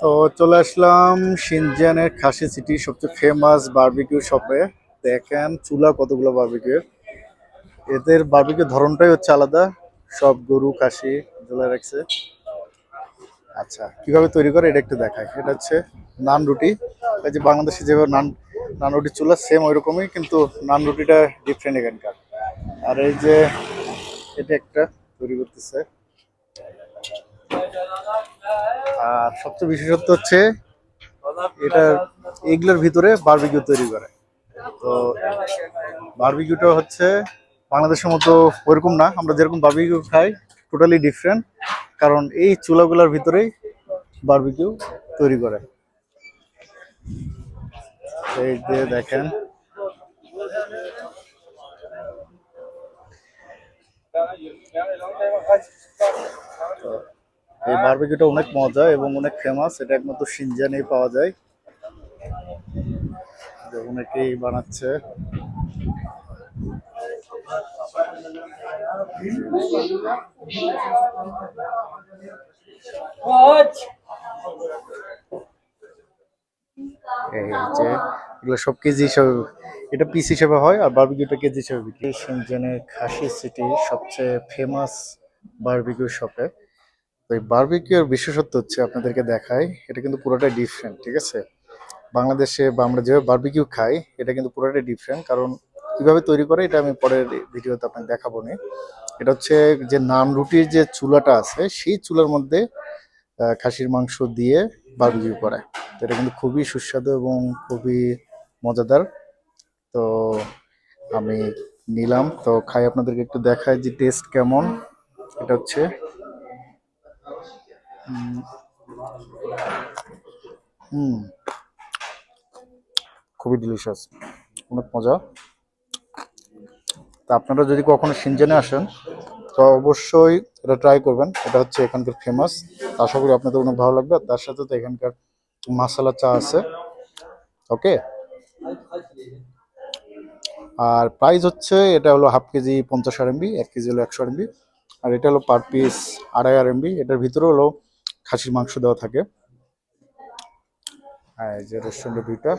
তো চলে আসলাম সিনজানের খাসি সিটি, সবচেয়ে ফেমাস বারবিকিউ শপে দেখেন চুলা কতগুলো বারবিকিউ এদের বারবিকিউ ধরনটাই হচ্ছে আলাদা। সব গরু, খাসি ঝুলে রাখছে। আচ্ছা কীভাবে তৈরি করে এটা একটু দেখায় এটা হচ্ছে নান রুটি। এই যে বাংলাদেশে যেভাবে নান নান রুটি চুলা সেম ওই রকমই কিন্তু নান রুটিটা ডিফারেন্ট এখানকার। আর এই যে এটা একটা তৈরি করতেছে। আর সবচেয়ে বিশেষত্ব হচ্ছে এটা এগুলোর ভিতরে বারবিকিউ তৈরি করে। তো বারবিকিউটা হচ্ছে বাংলাদেশের মতো ওরকম না, আমরা যেরকম বারবিকিউ খাই টোটালি ডিফারেন্ট কারণ এই চুলাগুলোর ভিতরেই বারবিকিউ তৈরি করে। এই যে দেখেন। তো এই বারবিকিউটা অনেক মজা এবং অনেক ফেমাস এটা একমাত্র সিনজানেই পাওয়া যায়। অনেকেই বানাচ্ছে। এই যে, এগুলো সব কেজি হিসাবে এটা পিস হিসেবে হয় আর বারবিকিউটা কেজি হিসেবে বিক্রি সিনজেনের খাসি সিটি সবচেয়ে ফেমাস বারবিকিউ শপে তো এই বার্বিকিউর বিশেষত্ব হচ্ছে আপনাদেরকে দেখাই, এটা কিন্তু পুরোটাই ডিফারেন্ট ঠিক আছে? বাংলাদেশে বা আমরা যেভাবে বার্বিকিউ খাই, এটা কিন্তু পুরোটাই ডিফারেন্ট কারণ কীভাবে তৈরি করে এটা আমি পরের ভিডিওতে আপনাকে দেখাবো নি এটা হচ্ছে যে নান রুটির যে চুলাটা আছে, সেই চুলার মধ্যে খাসির মাংস দিয়ে বারবিকিউ করে। তো এটা কিন্তু খুবই সুস্বাদু এবং খুবই মজাদার। তো আমি নিলাম, তো খাই আপনাদেরকে একটু দেখায় যে টেস্ট কেমন। এটা হচ্ছে হুম। খুবই ডিলিশিয়াস অনেক মজা। তা আপনারা যদি কখনো সিনজেনে আসেন, তো অবশ্যই এটা ট্রাই করবেন। এটা হচ্ছে এখানকার ফেমাস আশা করি আপনাদের অনেক ভালো লাগবে। তার সাথে তো এখানকার মাসালা চা আছে। ওকে আর প্রাইস হচ্ছে, এটা হলো হাফ কেজি পঞ্চাশ আর এমবি এক কেজি হলো একশো আর এমবি আর এটা হলো পার পিস আড়াই আর এমবি এটার ভিতরে হলো খাসির মাংস দেওয়া থাকে। এই যে রেস্টুরেন্টের ভিউটা